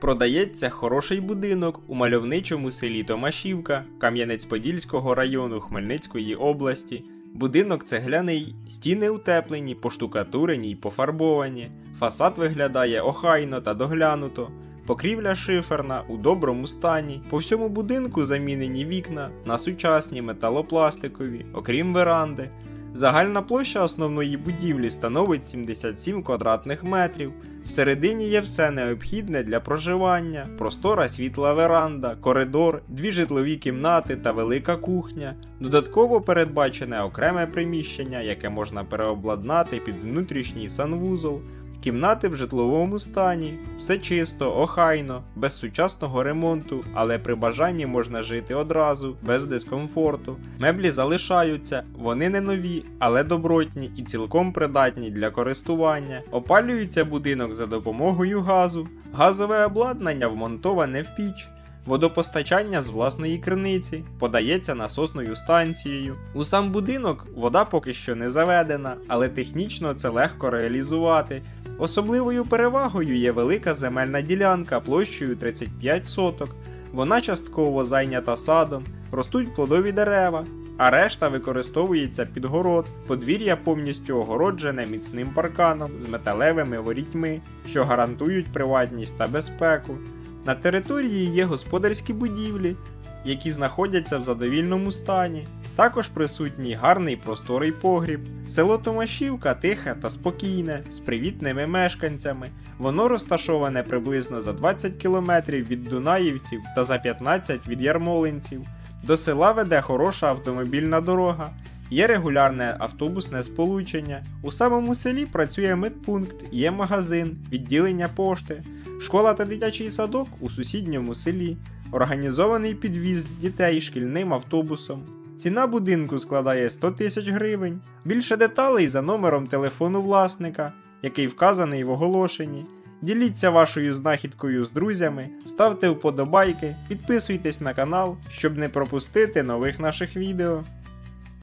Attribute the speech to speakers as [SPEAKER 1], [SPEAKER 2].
[SPEAKER 1] Продається хороший будинок у мальовничому селі Томашівка Кам'янець-Подільського району Хмельницької області. Будинок цегляний, стіни утеплені, поштукатурені й пофарбовані. Фасад виглядає охайно та доглянуто. Покрівля шиферна у доброму стані. По всьому будинку замінені вікна на сучасні металопластикові, окрім веранди. Загальна площа основної будівлі становить 77 квадратних метрів. Всередині є все необхідне для проживання: простора світла веранда, коридор, дві житлові кімнати та велика кухня. Додатково передбачене окреме приміщення, яке можна переобладнати під внутрішній санвузол. Кімнати в житловому стані, все чисто, охайно, без сучасного ремонту, але при бажанні можна жити одразу, без дискомфорту. Меблі залишаються, вони не нові, але добротні і цілком придатні для користування. Опалюється будинок за допомогою газу, газове обладнання вмонтоване в піч. Водопостачання з власної криниці подається насосною станцією. У сам будинок вода поки що не заведена, але технічно це легко реалізувати. Особливою перевагою є велика земельна ділянка площею 35 соток. Вона частково зайнята садом, ростуть плодові дерева, а решта використовується під город. Подвір'я повністю огороджене міцним парканом з металевими ворітьми, що гарантують приватність та безпеку. На території є господарські будівлі, які знаходяться в задовільному стані. Також присутній гарний просторий погріб. Село Томашівка тихе та спокійне, з привітними мешканцями. Воно розташоване приблизно за 20 кілометрів від Дунаївців та за 15 від Ярмолинців. До села веде хороша автомобільна дорога. Є регулярне автобусне сполучення. У самому селі працює медпункт, є магазин, відділення пошти, школа та дитячий садок у сусідньому селі, організований підвіз дітей шкільним автобусом. Ціна будинку складає 100 тисяч гривень. Більше деталей за номером телефону власника, який вказаний в оголошенні. Діліться вашою знахідкою з друзями, ставте вподобайки, підписуйтесь на канал, щоб не пропустити нових наших відео.